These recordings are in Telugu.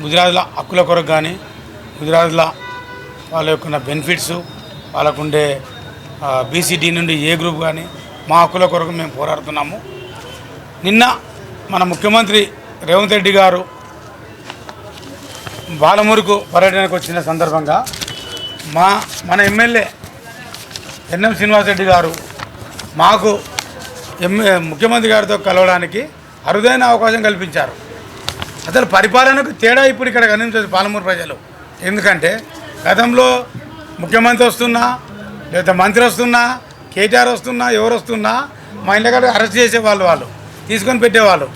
ముదిరాజుల హక్కుల కొరకు కానీ ముదిరాజుల వాళ్ళ యొక్క బెనిఫిట్స్ వాళ్ళకుండే బీసీడీ నుండి ఏ గ్రూప్ కానీ మా హక్కుల కొరకు మేము పోరాడుతున్నాము. నిన్న మన ముఖ్యమంత్రి రేవంత్ రెడ్డి గారు బాలమూరుకు పర్యటనకు వచ్చిన సందర్భంగా మా మన ఎమ్మెల్యే ఎన్ఎం శ్రీనివాసరెడ్డి గారు మాకు ఎమ్మె ముఖ్యమంత్రి గారితో కలవడానికి అరుదైన అవకాశం కల్పించారు. అసలు పరిపాలనకు తేడా ఇప్పుడు ఇక్కడ కనిపించదు పాలమూరు ప్రజలు. ఎందుకంటే గతంలో ముఖ్యమంత్రి వస్తున్నా లేదా మంత్రి వస్తున్నా కేటీఆర్ వస్తున్నా ఎవరు వస్తున్నా మా ఇంటి కాడ అరెస్ట్ చేసేవాళ్ళు వాళ్ళు తీసుకొని పెట్టేవాళ్ళు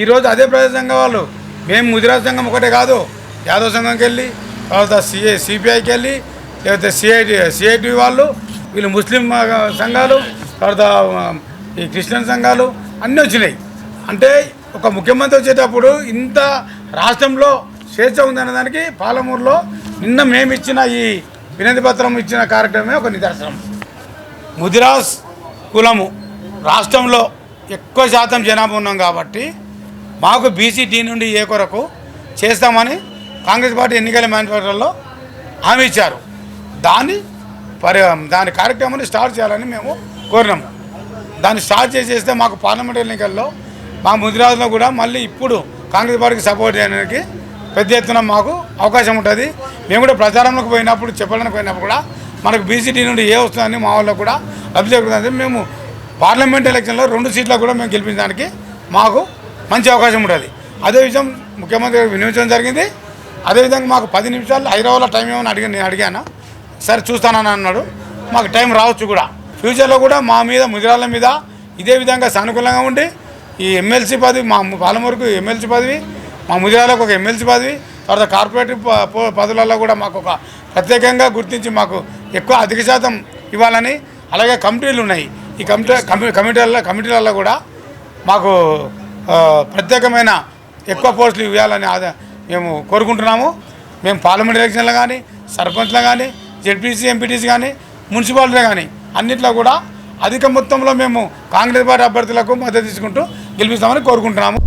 ఈరోజు అదే ప్రజా సంఘం వాళ్ళు. మేము ముదిరాజ్ సంఘం ఒకటే కాదు యాదవ్ సంఘంకి వెళ్ళి తర్వాత సిఏ సిపిఐకి వెళ్ళి లేకపోతే సిఐటి సిఐటి వాళ్ళు వీళ్ళు ముస్లిం సంఘాలు తర్వాత ఈ క్రిస్టియన్ సంఘాలు అన్నీ వచ్చినాయి. అంటే ఒక ముఖ్యమంత్రి వచ్చేటప్పుడు ఇంత రాష్ట్రంలో స్వేచ్ఛ ఉందనే దానికి పాలమూరులో నిన్న మేము ఇచ్చిన ఈ వినతి పత్రం ఇచ్చిన కార్యక్రమమే ఒక నిదర్శనం. ముదిరాజ్ కులము రాష్ట్రంలో ఎక్కువ శాతం జనాభా ఉన్నాం కాబట్టి మాకు బీసీ నుండి ఏ కొరకు చేస్తామని కాంగ్రెస్ పార్టీ ఎన్నికల మేనిఫెస్టోలో హామీ ఇచ్చారు. దాన్ని పరి దాని కార్యక్రమాన్ని స్టార్ట్ చేయాలని మేము కోరినాము దాన్ని స్టార్ట్ చేసేస్తే మాకు పార్లమెంట్ ఎన్నికల్లో మా ముదిరాజులో కూడా మళ్ళీ ఇప్పుడు కాంగ్రెస్ పార్టీకి సపోర్ట్ చేయడానికి పెద్ద ఎత్తున మాకు అవకాశం ఉంటుంది. మేము కూడా ప్రచారంలోకి పోయినప్పుడు చెప్పడానికి పోయినప్పుడు కూడా మనకు బీసీటీ నుండి ఏ వస్తుందని మా వాళ్ళు కూడా లబ్ధి మేము పార్లమెంట్ ఎలక్షన్లో రెండు సీట్లకు కూడా మేము గెలిపించడానికి మాకు మంచి అవకాశం ఉంటుంది. అదే విషయం ముఖ్యమంత్రి గారికి వినియోగించడం జరిగింది. అదేవిధంగా మాకు పది నిమిషాలు హైదరాబాద్లో టైం ఏమని అడిగాను నేను అడిగాను? సరే చూస్తానని అన్నాడు. మాకు టైం రావచ్చు కూడా. ఫ్యూచర్లో కూడా మా మీద ముదిరాళ్ళ మీద ఇదే విధంగా సానుకూలంగా ఉండి ఈ ఎమ్మెల్సీ పదవి మా పాలమూరుకు ఎమ్మెల్సీ పదవి మా ముజిరాలకు ఒక ఎమ్మెల్సీ పదవి తర్వాత కార్పొరేటివ్ ప- పదవులలో కూడా మాకు ఒక ప్రత్యేకంగా గుర్తించి మాకు ఎక్కువ అధిక శాతం ఇవ్వాలని అలాగే కమిటీలు ఉన్నాయి. ఈ కమిటీ కమిటీలలో కమిటీలలో కూడా మాకు ప్రత్యేకమైన ఎక్కువ పోస్టులు ఇవ్వాలని ఆద- మేము కోరుకుంటున్నాము. మేము పార్లమెంట్ ఎలక్షన్లో కానీ సర్పంచ్లో కానీ జెడ్పీసీ ఎంపీటీసీ కానీ మున్సిపాలిటీలో కానీ అన్నిట్లో కూడా అధిక మొత్తంలో మేము కాంగ్రెస్ పార్టీ అభ్యర్థులకు మద్దతు తీసుకుంటూ గెలిపిస్తామని కోరుకుంటున్నాము.